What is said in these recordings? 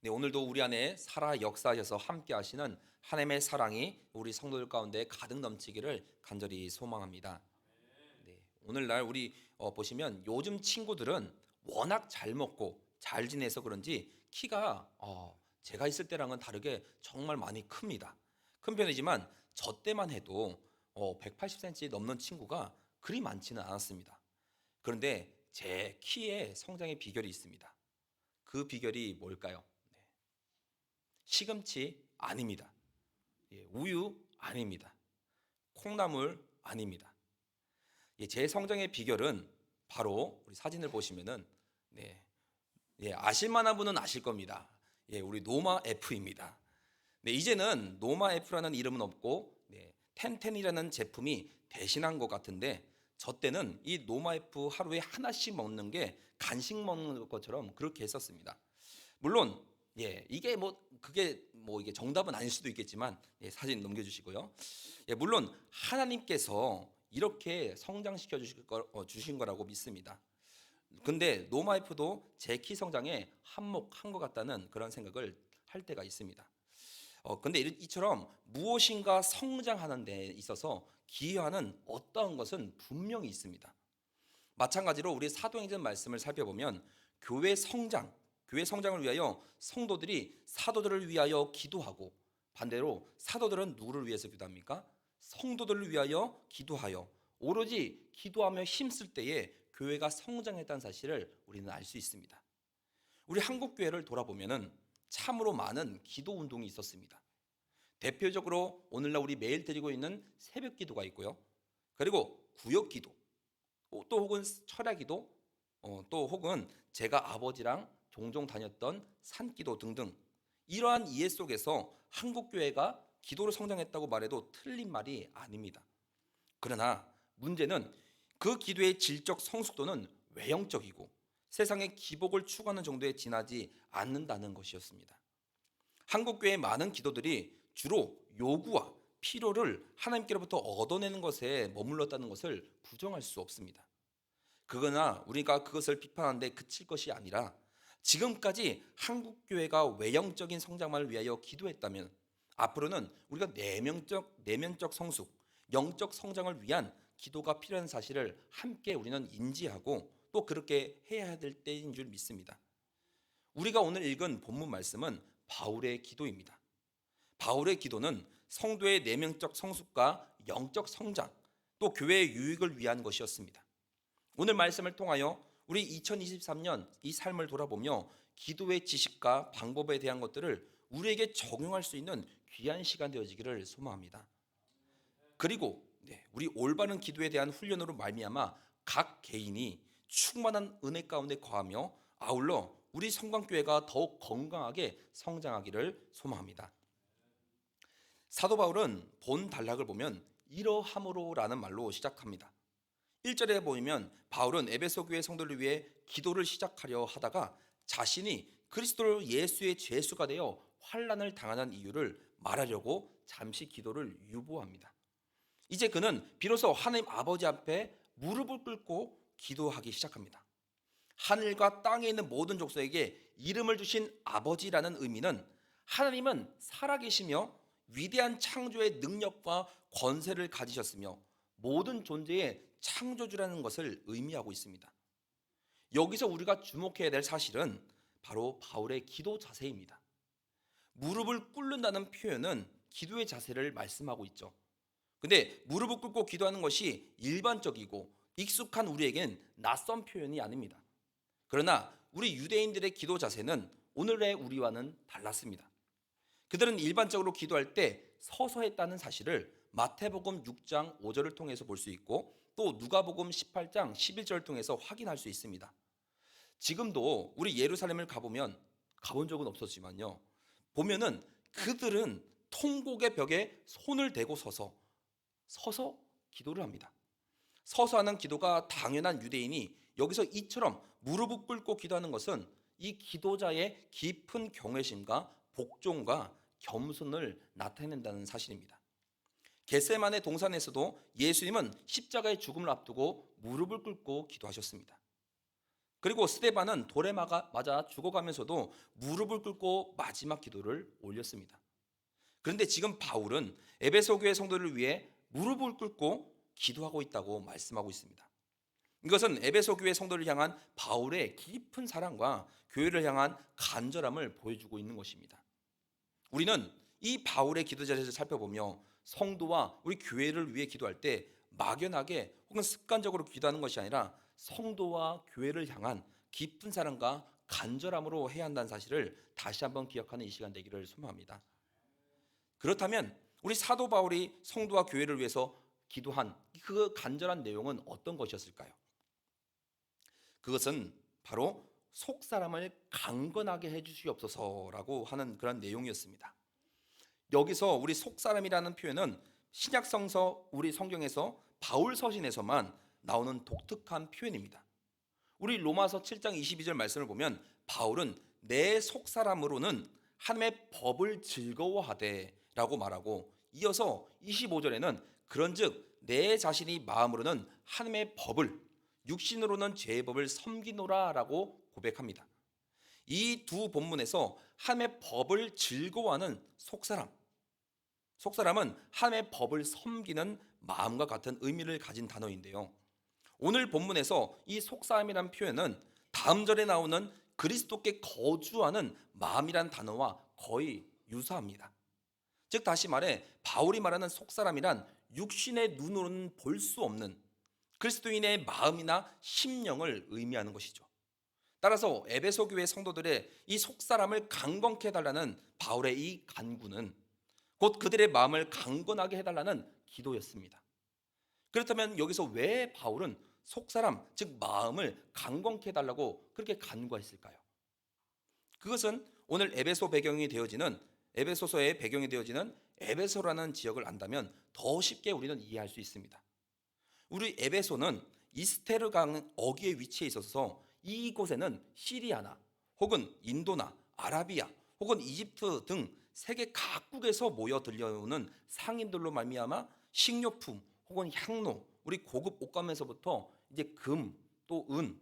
네, 오늘도 우리 안에 살아 역사하셔서 함께 하시는 하나님의 사랑이 우리 성도들 가운데 가득 넘치기를 간절히 소망합니다. 네, 오늘날 우리 어, 보시면 요즘 친구들은 워낙 잘 먹고 잘 지내서 그런지 키가 어, 제가 있을 때랑은 다르게 정말 많이 큽니다. 큰 편이지만 저 때만 해도 어, 180cm 넘는 친구가 그리 많지는 않았습니다. 그런데 제 키의 성장의 비결이 있습니다. 그 비결이 뭘까요? 네. 시금치 아닙니다. 예, 우유 아닙니다. 콩나물 아닙니다. 예, 제 성장의 비결은 바로 우리 사진을 보시면은 네, 예, 아실만한 분은 아실 겁니다. 예, 우리 노마 F입니다. 네, 이제는 노마 F라는 이름은 없고 네, 텐텐이라는 제품이 대신한 것 같은데 저 때는 이 노마 F 하루에 하나씩 먹는 게 간식 먹는 것처럼 그렇게 했었습니다. 물론 예 이게 뭐 그게 뭐 이게 정답은 아닐 수도 있겠지만 예, 사진 넘겨주시고요. 예, 물론 하나님께서 이렇게 성장시켜 주실 거, 어, 주신 거라고 믿습니다. 근데 노마이프도 제 키 성장에 한몫한 것 같다는 그런 생각을 할 때가 있습니다. 어, 근데 이- 이처럼 무엇인가 성장하는 데 있어서 기여하는 어떠한 것은 분명히 있습니다. 마찬가지로 우리 사도행전 말씀을 살펴보면 교회 성장, 교회 성장을 위하여 성도들이 사도들을 위하여 기도하고 반대로 사도들은 누구를 위해서 기도합니까? 성도들을 위하여 기도하여 오로지 기도하며 힘쓸 때에 교회가 성장했다는 사실을 우리는 알 수 있습니다. 우리 한국 교회를 돌아보면은 참으로 많은 기도 운동이 있었습니다. 대표적으로 오늘날 우리 매일 드리고 있는 새벽 기도가 있고요. 그리고 구역 기도, 어, 또 혹은 철야 기도, 어, 또 혹은 제가 아버지랑 종종 다녔던 산 기도 등등 이러한 이해 속에서 한국 교회가 기도로 성장했다고 말해도 틀린 말이 아닙니다. 그러나 문제는 그 기도의 질적 성숙도는 외형적이고 세상의 기복을 추구하는 정도에 지나지 않는다는 것이었습니다. 한국 교회의 많은 기도들이 주로 요구와 필요를 하나님께로부터 얻어내는 것에 머물렀다는 것을 부정할 수 없습니다. 그러나 우리가 그것을 비판하는데 그칠 것이 아니라 지금까지 한국 교회가 외형적인 성장만을 위하여 기도했다면 앞으로는 우리가 내면적 내면적 성숙, 영적 성장을 위한 기도가 필요한 사실을 함께 우리는 인지하고 또 그렇게 해야 될 때인 줄 믿습니다. 우리가 오늘 읽은 본문 말씀은 바울의 기도입니다. 바울의 기도는 성도의 내면적 성숙과 영적 성장, 또 교회의 유익을 위한 것이었습니다. 오늘 말씀을 통하여 우리 2023년 이 삶을 돌아보며 기도의 지식과 방법에 대한 것들을 우리에게 적용할 수 있는 귀한 시간 되어지기를 소망합니다. 그리고 네, 우리 올바른 기도에 대한 훈련으로 말미암아 각 개인이 충만한 은혜 가운데 거하며 아울러 우리 성광교회가 더욱 건강하게 성장하기를 소망합니다. 사도 바울은 본 단락을 보면 이러함으로라는 말로 시작합니다. 1절에 보면 바울은 에베소 교회 성도를 위해 기도를 시작하려 하다가 자신이 그리스도 예수의 죄수가 되어 환란을 당하는 이유를 말하려고 잠시 기도를 유보합니다. 이제 그는 비로소 하나님 아버지 앞에 무릎을 꿇고 기도하기 시작합니다. 하늘과 땅에 있는 모든 족속에게 이름을 주신 아버지라는 의미는 하나님은 살아계시며 위대한 창조의 능력과 권세를 가지셨으며 모든 존재의 창조주라는 것을 의미하고 있습니다. 여기서 우리가 주목해야 될 사실은 바로 바울의 기도 자세입니다. 무릎을 꿇는다는 표현은 기도의 자세를 말씀하고 있죠. 근데 무릎을 꿇고 기도하는 것이 일반적이고 익숙한 우리에겐 낯선 표현이 아닙니다. 그러나 우리 유대인들의 기도 자세는 오늘의 우리와는 달랐습니다. 그들은 일반적으로 기도할 때 서서 했다는 사실을 마태복음 6장 5절을 통해서 볼 수 있고 또 누가복음 18장 11절을 통해서 확인할 수 있습니다. 지금도 우리 예루살렘을 가보면 가본 적은 없었지만요. 보면은 그들은 통곡의 벽에 손을 대고 서서 서서 기도를 합니다. 서서 하는 기도가 당연한 유대인이 여기서 이처럼 무릎을 꿇고 기도하는 것은 이 기도자의 깊은 경외심과 복종과 겸손을 나타낸다는 사실입니다. 겟세만의 동산에서도 예수님은 십자가의 죽음을 앞두고 무릎을 꿇고 기도하셨습니다. 그리고 스데반은 돌에 맞아 죽어가면서도 무릎을 꿇고 마지막 기도를 올렸습니다. 그런데 지금 바울은 에베소 교회 성도를 위해 무릎을 꿇고 기도하고 있다고 말씀하고 있습니다. 이것은 에베소 교회 성도를 향한 바울의 깊은 사랑과 교회를 향한 간절함을 보여주고 있는 것입니다. 우리는 이 바울의 기도 자리를 살펴보며 성도와 우리 교회를 위해 기도할 때 막연하게 혹은 습관적으로 기도하는 것이 아니라 성도와 교회를 향한 깊은 사랑과 간절함으로 해야 한다는 사실을 다시 한번 기억하는 이 시간 되기를 소망합니다. 그렇다면 우리 사도 바울이 성도와 교회를 위해서 기도한 그 간절한 내용은 어떤 것이었을까요? 그것은 바로 속 사람을 강건하게 해 주시옵소서라고 하는 그런 내용이었습니다. 여기서 우리 속 사람이라는 표현은 신약 성서 우리 성경에서 바울 서신에서만 나오는 독특한 표현입니다. 우리 로마서 7장 22절 말씀을 보면 바울은 내 속 사람으로는 하나님의 법을 즐거워하되라고 말하고 이어서 25절에는 그런즉 내 자신이 마음으로는 하나님의 법을 육신으로는 죄의 법을 섬기노라라고 고백합니다. 이 두 본문에서 하나님의 법을 즐거워하는 속사람, 속사람은 하나님의 법을 섬기는 마음과 같은 의미를 가진 단어인데요. 오늘 본문에서 이 속사람이란 표현은 다음 절에 나오는 그리스도께 거주하는 마음이란 단어와 거의 유사합니다. 즉 다시 말해 바울이 말하는 속사람이란 육신의 눈으로는 볼 수 없는 그리스도인의 마음이나 심령을 의미하는 것이죠. 따라서 에베소 교회 성도들의 이 속사람을 강건케 해달라는 바울의 이 간구는 곧 그들의 마음을 강건하게 해달라는 기도였습니다. 그렇다면 여기서 왜 바울은 속사람, 즉 마음을 강건케 해달라고 그렇게 간구했을까요? 그것은 오늘 에베소 배경이 되어지는 에베소서의 배경이 되어지는 에베소라는 지역을 안다면 더 쉽게 우리는 이해할 수 있습니다. 우리 에베소는 이스테르 강 어귀에 위치해 있어서 이곳에는 시리아나 혹은 인도나 아라비아 혹은 이집트 등 세계 각국에서 모여 들려오는 상인들로 말미암아 식료품 혹은 향로 우리 고급 옷감에서부터 이제 금 또 은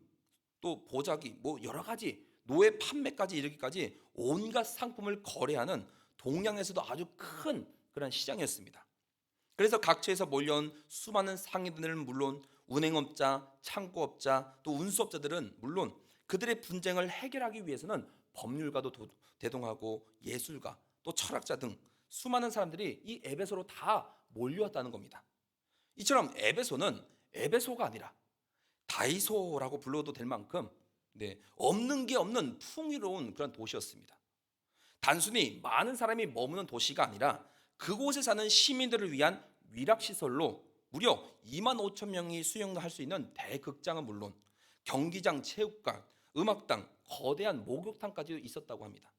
또 보자기 뭐 여러 가지 노예 판매까지 이르기까지 온갖 상품을 거래하는 동양에서도 아주 큰 그런 시장이었습니다. 그래서 각처에서 몰려온 수많은 상인들은 물론 운행업자, 창고업자, 또 운수업자들은 물론 그들의 분쟁을 해결하기 위해서는 법률가도 도- 대동하고 예술가, 또 철학자 등 수많은 사람들이 이 에베소로 다 몰려왔다는 겁니다. 이처럼 에베소는 에베소가 아니라 다이소라고 불러도 될 만큼 네, 없는 게 없는 풍요로운 그런 도시였습니다. 단순히 많은 사람이 머무는 도시가 아니라 그곳에 사는 시민들을 위한 위락시설로 무려 2만 5천 명이 수용할 수 있는 대극장은 물론 경기장, 체육관, 음악당, 거대한 목욕탕까지 있었다고 합니다.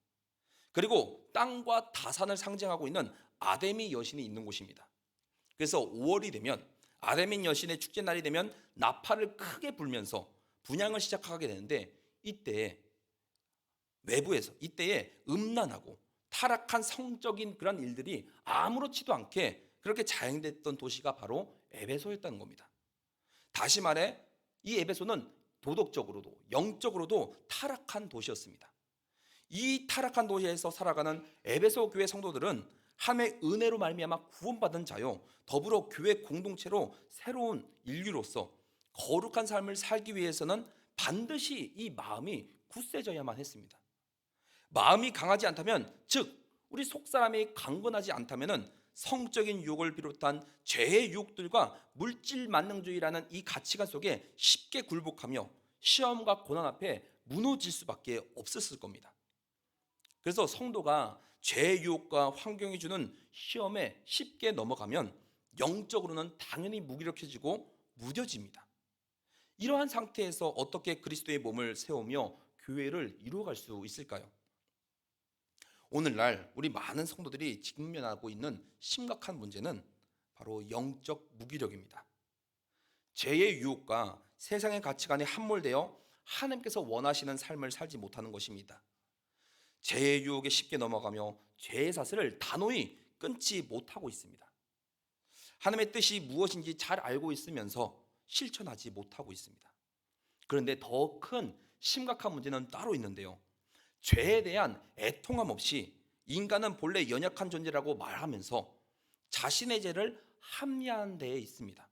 그리고 땅과 다산을 상징하고 있는 아데미 여신이 있는 곳입니다. 그래서 5월이 되면 아데미 여신의 축제 날이 되면 나팔을 크게 불면서 분양을 시작하게 되는데 이때 외부에서 이때에 음란하고 타락한 성적인 그런 일들이 아무렇지도 않게 그렇게 자행됐던 도시가 바로 에베소였다는 겁니다. 다시 말해 이 에베소는 도덕적으로도 영적으로도 타락한 도시였습니다. 이 타락한 도시에서 살아가는 에베소 교회 성도들은 하나님의 은혜로 말미암아 구원받은 자요 더불어 교회 공동체로 새로운 인류로서 거룩한 삶을 살기 위해서는 반드시 이 마음이 굳세져야만 했습니다. 마음이 강하지 않다면 즉 우리 속 사람이 강건하지 않다면은 성적인 유혹을 비롯한 죄의 유혹들과 물질 만능주의라는 이 가치관 속에 쉽게 굴복하며 시험과 고난 앞에 무너질 수밖에 없었을 겁니다. 그래서 성도가 죄의 유혹과 환경이 주는 시험에 쉽게 넘어가면 영적으로는 당연히 무기력해지고 무뎌집니다. 이러한 상태에서 어떻게 그리스도의 몸을 세우며 교회를 이루어갈 수 있을까요? 오늘날 우리 많은 성도들이 직면하고 있는 심각한 문제는 바로 영적 무기력입니다. 죄의 유혹과 세상의 가치관에 함몰되어 하나님께서 원하시는 삶을 살지 못하는 것입니다. 죄의 유혹에 쉽게 넘어가며 죄의 사슬을 단호히 끊지 못하고 있습니다. 하나님의 뜻이 무엇인지 잘 알고 있으면서 실천하지 못하고 있습니다. 그런데 더 큰 심각한 문제는 따로 있는데요. 죄에 대한 애통함 없이 인간은 본래 연약한 존재라고 말하면서 자신의 죄를 합리화한 데에 있습니다.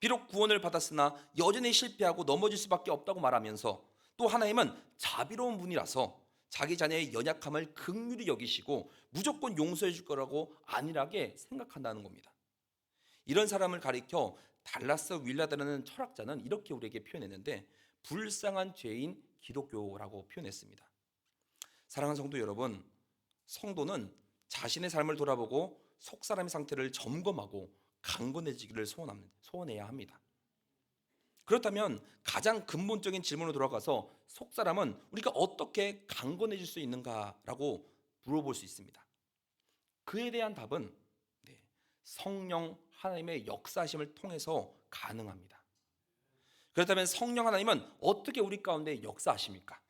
비록 구원을 받았으나 여전히 실패하고 넘어질 수밖에 없다고 말하면서 또 하나님은 자비로운 분이라서 자기 자녀의 연약함을 극률히 여기시고 무조건 용서해 줄 거라고 안일하게 생각한다는 겁니다. 이런 사람을 가리켜 달라스 윌라드라는 철학자는 이렇게 우리에게 표현했는데 불쌍한 죄인 기독교라고 표현했습니다. 사랑하는 성도 여러분, 성도는 자신의 삶을 돌아보고 속 사람의 상태를 점검하고 강건해지기를 소원합니다. 소원해야 합니다. 그렇다면 가장 근본적인 질문으로 돌아가서 속 사람은 우리가 어떻게 강건해질 수 있는가라고 물어볼 수 있습니다. 그에 대한 답은 네, 성령 하나님의 역사심을 통해서 가능합니다. 그렇다면 성령 하나님은 어떻게 우리 가운데 역사하십니까?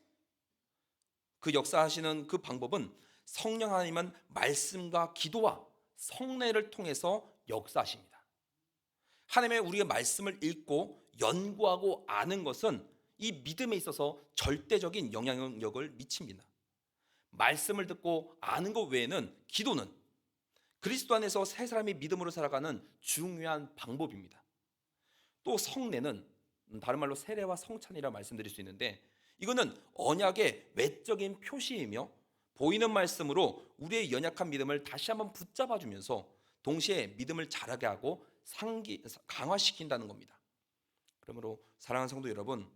그 역사하시는 그 방법은 성령 하나님은 말씀과 기도와 성례를 통해서 역사하십니다. 하나님의 우리가 말씀을 읽고 연구하고 아는 것은 이 믿음에 있어서 절대적인 영향력을 미칩니다. 말씀을 듣고 아는 것 외에는 기도는 그리스도 안에서 새 사람이 믿음으로 살아가는 중요한 방법입니다. 또 성례는 음, 다른 말로 세례와 성찬이라 말씀드릴 수 있는데 이거는 언약의 외적인 표시이며 보이는 말씀으로 우리의 연약한 믿음을 다시 한번 붙잡아 주면서 동시에 믿음을 자라게 하고 상기 강화시킨다는 겁니다. 그러므로 사랑하는 성도 여러분,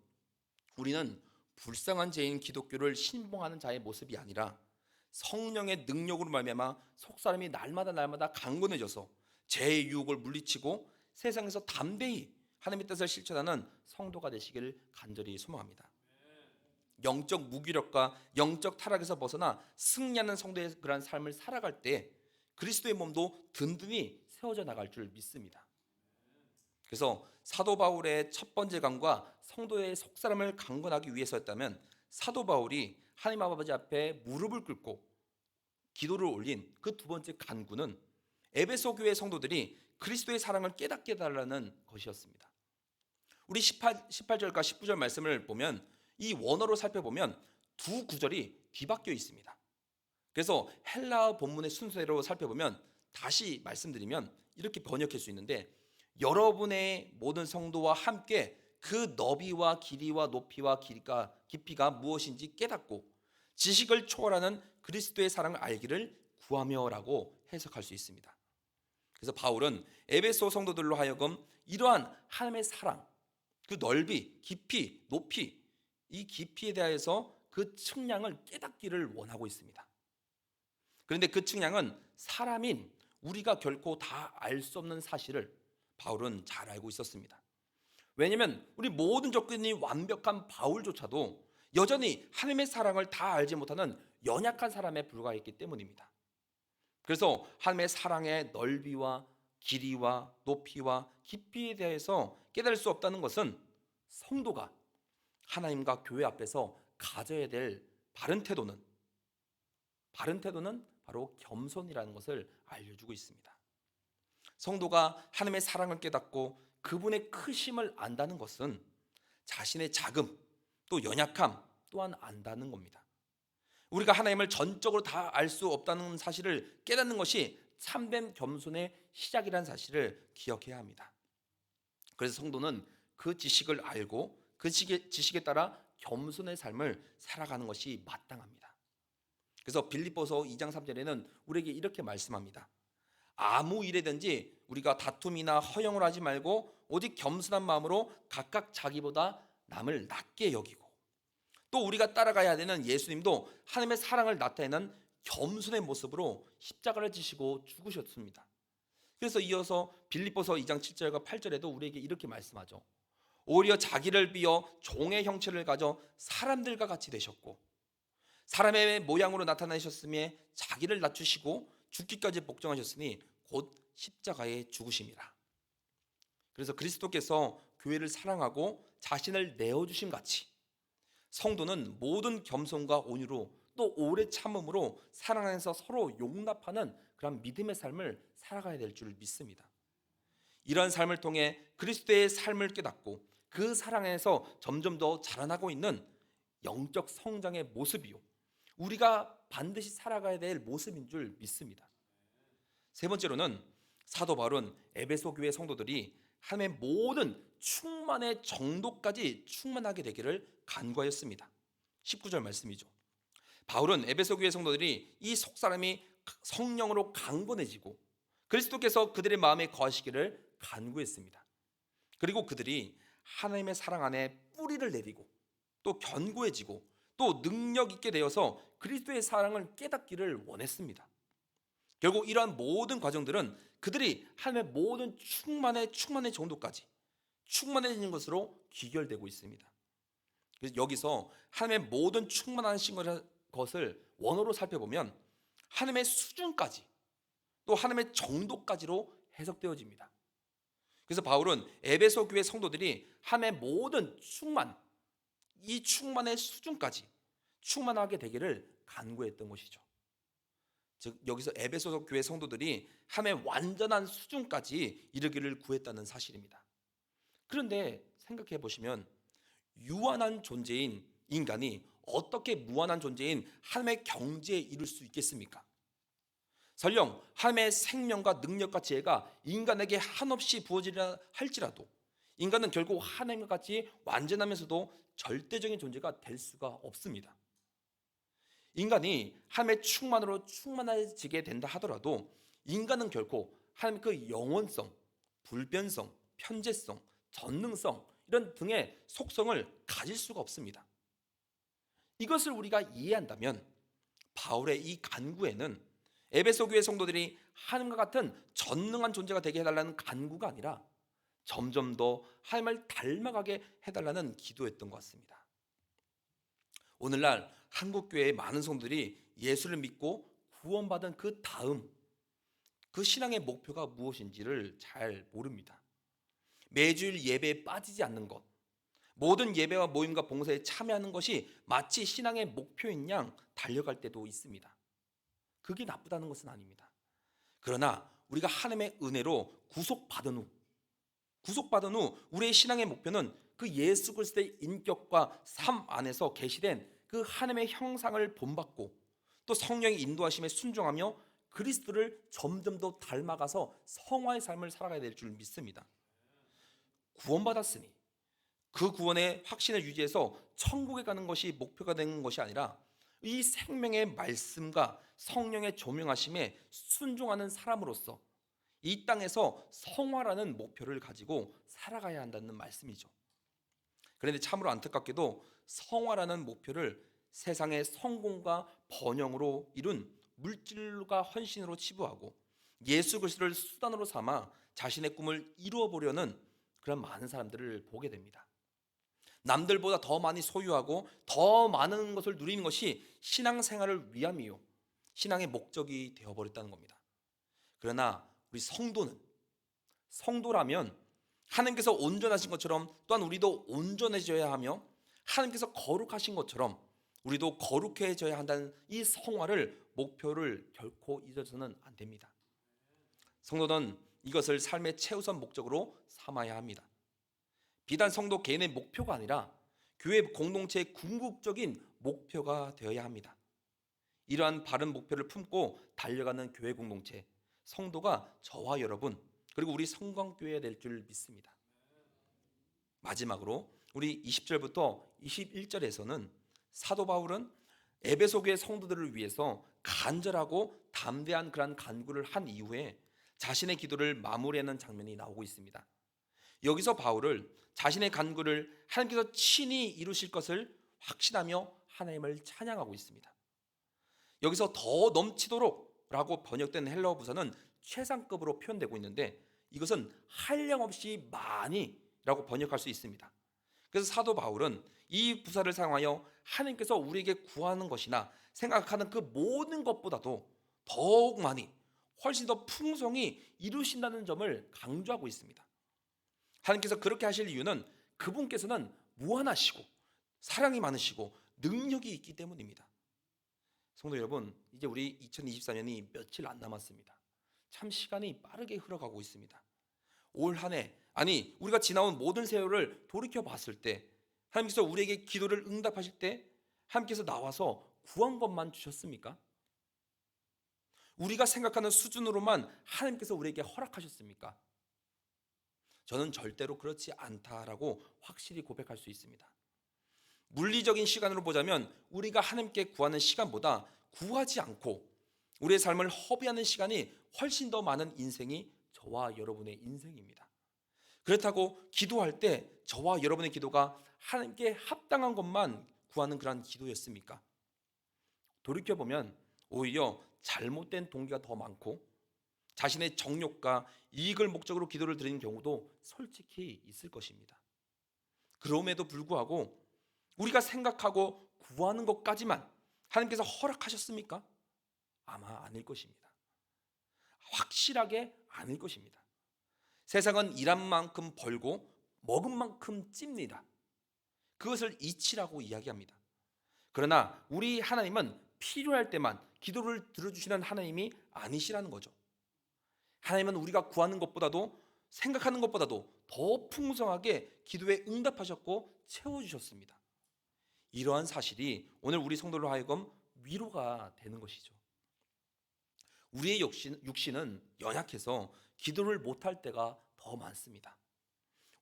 우리는 불쌍한 죄인 기독교를 신봉하는 자의 모습이 아니라 성령의 능력으로 말미암아 속사람이 날마다 날마다 강건해져서 죄의 유혹을 물리치고 세상에서 담대히 하나님의 뜻을 실천하는 성도가 되시기를 간절히 소망합니다. 영적 무기력과 영적 타락에서 벗어나 승리하는 성도의 그러한 삶을 살아갈 때 그리스도의 몸도 든든히 세워져 나갈 줄 믿습니다. 그래서 사도 바울의 첫 번째 강과 성도의 속사람을 강건하기 위해서였다면 사도 바울이 하나님 아버지 앞에 무릎을 꿇고 기도를 올린 그 두 번째 간구는 에베소 교회 성도들이 그리스도의 사랑을 깨닫게 해달라는 것이었습니다. 우리 18, 18절과 19절 말씀을 보면 이 원어로 살펴보면 두 구절이 뒤바뀌어 있습니다. 그래서 헬라어 본문의 순서대로 살펴보면 다시 말씀드리면 이렇게 번역할 수 있는데 여러분의 모든 성도와 함께 그 너비와 길이와 높이와 길이가 깊이가 무엇인지 깨닫고 지식을 초월하는 그리스도의 사랑을 알기를 구하며라고 해석할 수 있습니다. 그래서 바울은 에베소 성도들로 하여금 이러한 하나님의 사랑, 그 넓이, 깊이, 높이 이 깊이에 대해서 그 측량을 깨닫기를 원하고 있습니다. 그런데 그 측량은 사람인 우리가 결코 다 알 수 없는 사실을 바울은 잘 알고 있었습니다. 왜냐하면 우리 모든 조건이 완벽한 바울조차도 여전히 하나님의 사랑을 다 알지 못하는 연약한 사람에 불과했기 때문입니다. 그래서 하나님의 사랑의 넓이와 길이와 높이와 깊이에 대해서 깨달을 수 없다는 것은 성도가 하나님과 교회 앞에서 가져야 될 바른 태도는 바른 태도는 바로 겸손이라는 것을 알려주고 있습니다. 성도가 하나님의 사랑을 깨닫고 그분의 크심을 안다는 것은 자신의 자금 또 연약함 또한 안다는 겁니다. 우리가 하나님을 전적으로 다 알 수 없다는 사실을 깨닫는 것이 참된 겸손의 시작이라는 사실을 기억해야 합니다. 그래서 성도는 그 지식을 알고 그 지식에 따라 겸손의 삶을 살아가는 것이 마땅합니다. 그래서 빌립보서 2장 3절에는 우리에게 이렇게 말씀합니다. 아무 일에든지 우리가 다툼이나 허영을 하지 말고 오직 겸손한 마음으로 각각 자기보다 남을 낮게 여기고 또 우리가 따라가야 되는 예수님도 하나님의 사랑을 나타내는 겸손의 모습으로 십자가를 지시고 죽으셨습니다. 그래서 이어서 빌립보서 2장 7절과 8절에도 우리에게 이렇게 말씀하죠. 오히려 자기를 비어 종의 형체를 가져 사람들과 같이 되셨고 사람의 모양으로 나타나셨음에 자기를 낮추시고 죽기까지 복종하셨으니 곧 십자가에 죽으심이라. 그래서 그리스도께서 교회를 사랑하고 자신을 내어 주심 같이 성도는 모든 겸손과 온유로 또 오래 참음으로 사랑 안에서 서로 용납하는 그런 믿음의 삶을 살아가야 될 줄 믿습니다. 이런 삶을 통해 그리스도의 삶을 깨닫고 그 사랑에서 점점 더 자라나고 있는 영적 성장의 모습이요. 우리가 반드시 살아가야 될 모습인 줄 믿습니다. 세 번째로는 사도 바울은 에베소 교회 성도들이 하나님의 모든 충만의 정도까지 충만하게 되기를 간구하였습니다. 19절 말씀이죠. 바울은 에베소 교회 성도들이 이 속사람이 성령으로 강건해지고 그리스도께서 그들의 마음에 거하시기를 간구했습니다. 그리고 그들이 하나님의 사랑 안에 뿌리를 내리고 또 견고해지고 또 능력 있게 되어서 그리스도의 사랑을 깨닫기를 원했습니다. 결국 이러한 모든 과정들은 그들이 하나님의 모든 충만의 충만의 정도까지 충만해지는 것으로 귀결되고 있습니다. 그래서 여기서 하나님의 모든 충만하신 것을 원어로 살펴보면 하나님의 수준까지 또 하나님의 정도까지로 해석되어집니다. 그래서 바울은 에베소 교회 성도들이 하나님의 모든 충만 이 충만의 수준까지 충만하게 되기를 간구했던 것이죠. 즉 여기서 에베소 교회 성도들이 하나님의 완전한 수준까지 이르기를 구했다는 사실입니다. 그런데 생각해 보시면 유한한 존재인 인간이 어떻게 무한한 존재인 하나님의 경지에 이룰 수 있겠습니까? 설령 하나님의 생명과 능력과 지혜가 인간에게 한없이 부어지려 할지라도 인간은 결국 하나님과 같이 완전하면서도 절대적인 존재가 될 수가 없습니다. 인간이 하나님의 충만으로 충만해지게 된다 하더라도 인간은 결코 하나님의 그 영원성, 불변성, 편재성, 전능성 이런 등의 속성을 가질 수가 없습니다. 이것을 우리가 이해한다면 바울의 이 간구에는 에베소 교회 성도들이 하나님과 같은 전능한 존재가 되게 해달라는 간구가 아니라 점점 더 하나님을 닮아가게 해달라는 기도였던 것 같습니다. 오늘날 한국 교회의 많은 성도들이 예수를 믿고 구원받은 그 다음 그 신앙의 목표가 무엇인지를 잘 모릅니다. 매주일 예배에 빠지지 않는 것, 모든 예배와 모임과 봉사에 참여하는 것이 마치 신앙의 목표인 양 달려갈 때도 있습니다. 그게 나쁘다는 것은 아닙니다. 그러나 우리가 하나님의 은혜로 구속받은 후 구속받은 후 우리의 신앙의 목표는 그 예수 그리스도의 인격과 삶 안에서 계시된 그 하나님의 형상을 본받고 또 성령의 인도하심에 순종하며 그리스도를 점점 더 닮아가서 성화의 삶을 살아가야 될 줄 믿습니다. 구원받았으니 그 구원의 확신을 유지해서 천국에 가는 것이 목표가 되는 것이 아니라 이 생명의 말씀과 성령의 조명하심에 순종하는 사람으로서 이 땅에서 성화라는 목표를 가지고 살아가야 한다는 말씀이죠. 그런데 참으로 안타깝게도 성화라는 목표를 세상의 성공과 번영으로 이룬 물질과 헌신으로 치부하고 예수 그리스도를 수단으로 삼아 자신의 꿈을 이루어 보려는 그런 많은 사람들을 보게 됩니다. 남들보다 더 많이 소유하고 더 많은 것을 누리는 것이 신앙생활을 위함이요 신앙의 목적이 되어 버렸다는 겁니다. 그러나 우리 성도는 성도라면 하나님께서 온전하신 것처럼 또한 우리도 온전해져야 하며 하나님께서 거룩하신 것처럼 우리도 거룩해져야 한다는 이 성화를 목표를 결코 잊어서는 안 됩니다. 성도는 이것을 삶의 최우선 목적으로 삼아야 합니다. 비단 성도 개인의 목표가 아니라 교회 공동체의 궁극적인 목표가 되어야 합니다. 이러한 바른 목표를 품고 달려가는 교회 공동체, 성도가 저와 여러분 그리고 우리 성광교회가 될줄 믿습니다. 마지막으로 우리 20절부터 21절에서는 사도 바울은 에베소 교회 성도들을 위해서 간절하고 담대한 그런 간구를 한 이후에 자신의 기도를 마무리하는 장면이 나오고 있습니다. 여기서 바울을 자신의 간구를 하나님께서 친히 이루실 것을 확신하며 하나님을 찬양하고 있습니다. 여기서 더 넘치도록 라고 번역된 헬라어 부사는 최상급으로 표현되고 있는데 이것은 한량 없이 많이 라고 번역할 수 있습니다. 그래서 사도 바울은 이 부사를 사용하여 하나님께서 우리에게 구하는 것이나 생각하는 그 모든 것보다도 더욱 많이 훨씬 더 풍성히 이루신다는 점을 강조하고 있습니다. 하나님께서 그렇게 하실 이유는 그분께서는 무한하시고 사랑이 많으시고 능력이 있기 때문입니다. 성도 여러분, 이제 우리 2024년이 며칠 안 남았습니다. 참 시간이 빠르게 흘러가고 있습니다. 올 한 해, 아니 우리가 지나온 모든 세월을 돌이켜 봤을 때 하나님께서 우리에게 기도를 응답하실 때 하나님께서 나와서 구한 것만 주셨습니까? 우리가 생각하는 수준으로만 하나님께서 우리에게 허락하셨습니까? 저는 절대로 그렇지 않다라고 확실히 고백할 수 있습니다. 물리적인 시간으로 보자면 우리가 하나님께 구하는 시간보다 구하지 않고 우리의 삶을 허비하는 시간이 훨씬 더 많은 인생이 저와 여러분의 인생입니다. 그렇다고 기도할 때 저와 여러분의 기도가 하나님께 합당한 것만 구하는 그런 기도였습니까? 돌이켜 보면 오히려 잘못된 동기가 더 많고 자신의 정욕과 이익을 목적으로 기도를 드리는 경우도 솔직히 있을 것입니다. 그럼에도 불구하고 우리가 생각하고 구하는 것까지만 하나님께서 허락하셨습니까? 아마 아닐 것입니다. 확실하게 아닐 것입니다. 세상은 일한 만큼 벌고 먹은 만큼 찝니다. 그것을 이치라고 이야기합니다. 그러나 우리 하나님은 필요할 때만 기도를 들어주시는 하나님이 아니시라는 거죠. 하나님은 우리가 구하는 것보다도 생각하는 것보다도 더 풍성하게 기도에 응답하셨고 채워주셨습니다. 이러한 사실이 오늘 우리 성도로 하여금 위로가 되는 것이죠. 우리의 육신, 육신은 연약해서 기도를 못할 때가 더 많습니다.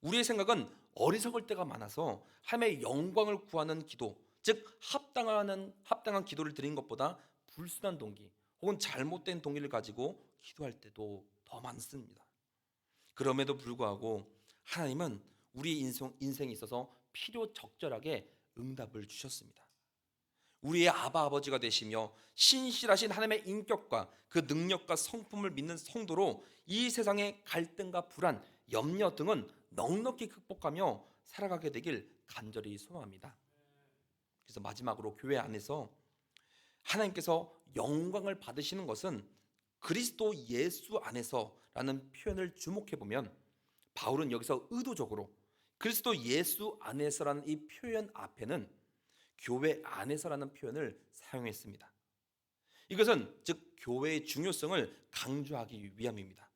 우리의 생각은 어리석을 때가 많아서 하나님의 영광을 구하는 기도, 즉 합당하는 합당한 기도를 드린 것보다 불순한 동기 혹은 잘못된 동기를 가지고 기도할 때도 더 많습니다. 그럼에도 불구하고 하나님은 우리 인생, 인생에 있어서 필요 적절하게 응답을 주셨습니다. 우리의 아바 아버지가 되시며 신실하신 하나님의 인격과 그 능력과 성품을 믿는 성도로 이 세상의 갈등과 불안, 염려 등은 넉넉히 극복하며 살아가게 되길 간절히 소망합니다. 그래서 마지막으로 교회 안에서 하나님께서 영광을 받으시는 것은 그리스도 예수 안에서라는 표현을 주목해 보면 바울은 여기서 의도적으로 그리스도 예수 안에서라는 이 표현 앞에는 교회 안에서라는 표현을 사용했습니다. 이것은 즉 교회의 중요성을 강조하기 위함입니다.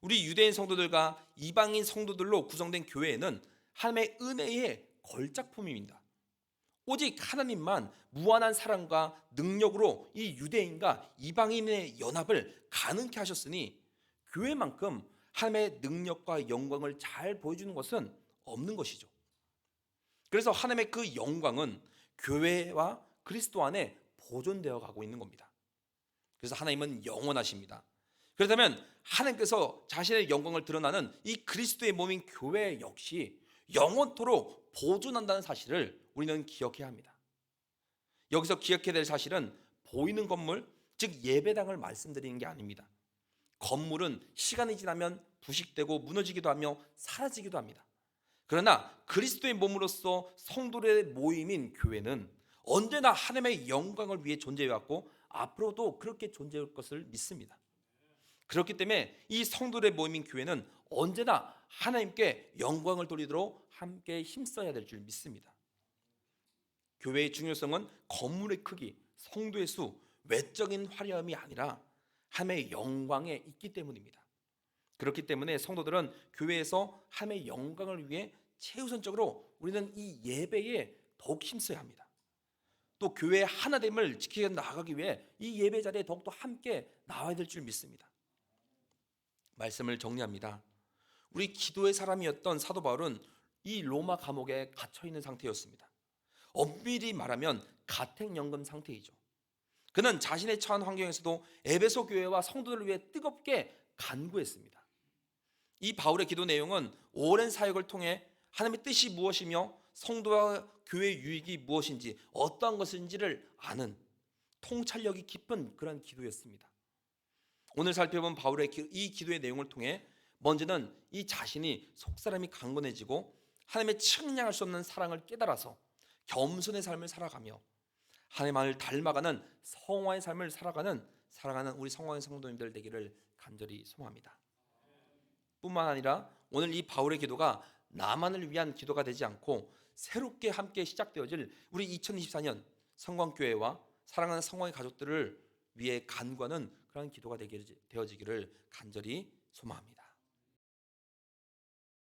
우리 유대인 성도들과 이방인 성도들로 구성된 교회에는 하나님의 은혜의 걸작품입니다. 오직 하나님만 무한한 사랑과 능력으로 이 유대인과 이방인의 연합을 가능케 하셨으니 교회만큼 하나님의 능력과 영광을 잘 보여주는 것은 없는 것이죠. 그래서 하나님의 그 영광은 교회와 그리스도 안에 보존되어 가고 있는 겁니다. 그래서 하나님은 영원하십니다. 그렇다면 하나님께서 자신의 영광을 드러나는 이 그리스도의 몸인 교회 역시 영원토록 보존한다는 사실을 우리는 기억해야 합니다. 여기서 기억해야 될 사실은 보이는 건물, 즉 예배당을 말씀드리는 게 아닙니다. 건물은 시간이 지나면 부식되고 무너지기도 하며 사라지기도 합니다. 그러나 그리스도의 몸으로서 성도의 모임인 교회는 언제나 하나님의 영광을 위해 존재해 왔고 앞으로도 그렇게 존재할 것을 믿습니다. 그렇기 때문에 이 성도의 모임인 교회는 언제나 하나님께 영광을 돌리도록 함께 힘써야 될 줄 믿습니다. 교회의 중요성은 건물의 크기, 성도의 수, 외적인 화려함이 아니라 하나님의 영광에 있기 때문입니다. 그렇기 때문에 성도들은 교회에서 하나님의 영광을 위해 최우선적으로 우리는 이 예배에 더욱 힘써야 합니다. 또 교회의 하나됨을 지켜 나가기 위해 이 예배 자리에 더욱더 함께 나와야 될 줄 믿습니다. 말씀을 정리합니다. 우리 기도의 사람이었던 사도 바울은 이 로마 감옥에 갇혀 있는 상태였습니다. 엄밀히 말하면 가택연금 상태이죠. 그는 자신의 처한 환경에서도 에베소 교회와 성도들을 위해 뜨겁게 간구했습니다. 이 바울의 기도 내용은 오랜 사역을 통해 하나님의 뜻이 무엇이며 성도와 교회 유익이 무엇인지 어떠한 것인지를 아는 통찰력이 깊은 그런 기도였습니다. 오늘 살펴본 바울의 이 기도의 내용을 통해 먼저는 이 자신이 속사람이 강건해지고 하나님의 측량할 수 없는 사랑을 깨달아서 겸손의 삶을 살아가며 하나님을 닮아가는 성화의 삶을 살아가는 사랑하는 우리 성화의 성도님들 되기를 간절히 소망합니다. 뿐만 아니라 오늘 이 바울의 기도가 나만을 위한 기도가 되지 않고 새롭게 함께 시작되어질 우리 2024년 성광교회와 사랑하는 성광의 가족들을 위해 간구하는 그런 기도가 되어지기를 간절히 소망합니다.